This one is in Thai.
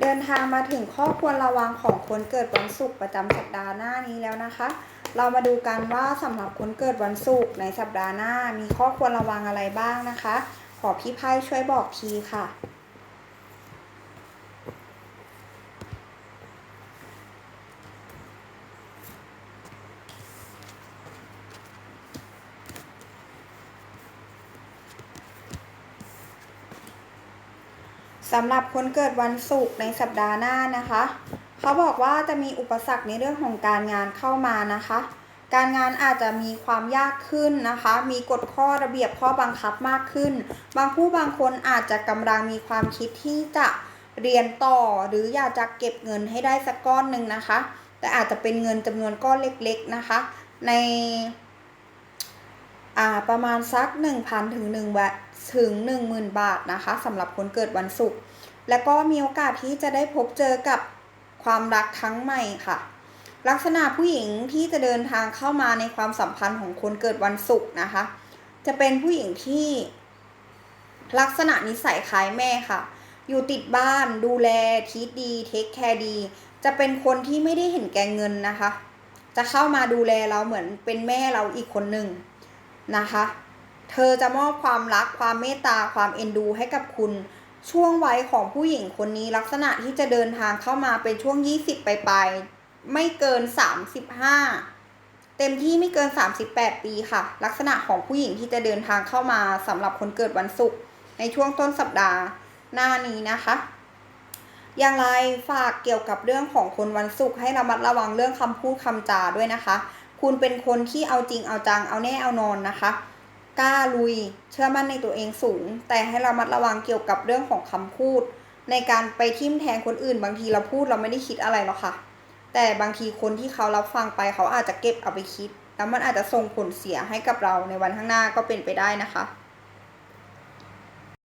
เดินทางมาถึงข้อควรระวังของคนเกิดวันศุกร์ประจำสัปดาห์หน้านี้แล้วนะคะ เรามาดูกันว่าสำหรับคนเกิดวันศุกร์ในสัปดาห์หน้ามีข้อควรระวังอะไรบ้างนะคะ ขอพี่ไพ่ช่วยบอกทีค่ะ สำหรับคนเกิดวันศุกร์ในสัปดาห์หน้านะคะ เขาบอกว่าจะมีอุปสรรคในเรื่องของการงานเข้ามานะคะ การงานอาจจะมีความยากขึ้นนะคะ มีกฎข้อระเบียบข้อบังคับมากขึ้น บางผู้บางคนอาจจะกำลังมีความคิดที่จะเรียนต่อหรืออยากจะเก็บเงินให้ได้สักก้อนหนึ่งนะคะ แต่อาจจะเป็นเงินจำนวนก้อนเล็กๆนะคะ ใน ประมาณสัก 1,000ถึง1ถึง10,000 บาทนะคะสำหรับคนเกิดวันศุกร์แล้วก็มีโอกาสที่จะได้พบเจอกับความรักครั้งใหม่ค่ะ ลักษณะผู้หญิงที่จะเดินทางเข้ามาในความสัมพันธ์ของคนเกิดวันศุกร์นะคะ จะเป็นผู้หญิงที่ ลักษณะนิสัยคล้ายแม่ค่ะ อยู่ติดบ้านดูแลทีดีเทคแคร์ดี จะเป็นคนที่ไม่ได้เห็นแก่เงินนะคะ จะเข้ามาดูแลเราเหมือนเป็นแม่เราอีกคนหนึ่ง นะคะ เธอจะมอบความรักความเมตตาความเอ็นดูให้กับคุณ ช่วงวัยของผู้หญิงคนนี้ลักษณะที่จะเดินทางเข้ามาเป็นช่วง 20 ไปลายๆไม่เกิน 35เต็มที่ไม่เกิน 38 ปีค่ะ ลักษณะของผู้หญิงที่จะเดินทางเข้ามาสำหรับคนเกิดวันศุกร์ในช่วงต้นสัปดาห์หน้านี้นะคะ อย่างไรฝากเกี่ยวกับเรื่องของคนวันศุกร์ให้ระมัดระวังเรื่องคำพูดคำจาด้วยนะคะ คุณเป็นคนที่เอาจริงเอาจังเอาแน่เอานอนนะคะ กล้าลุยเชื่อมั่นในตัวเองสูง แต่ให้เรามัดระวังเกี่ยวกับเรื่องของคำพูด ในการไปทิมแทงคนอื่น บางทีเราพูดเราไม่ได้คิดอะไรหรอกค่ะ แต่บางทีคนที่เขารับฟังไปเขาอาจจะเก็บเอาไปคิด แล้วมันอาจจะส่งผลเสียให้กับเราในวันข้างหน้าก็เป็นไปได้นะคะ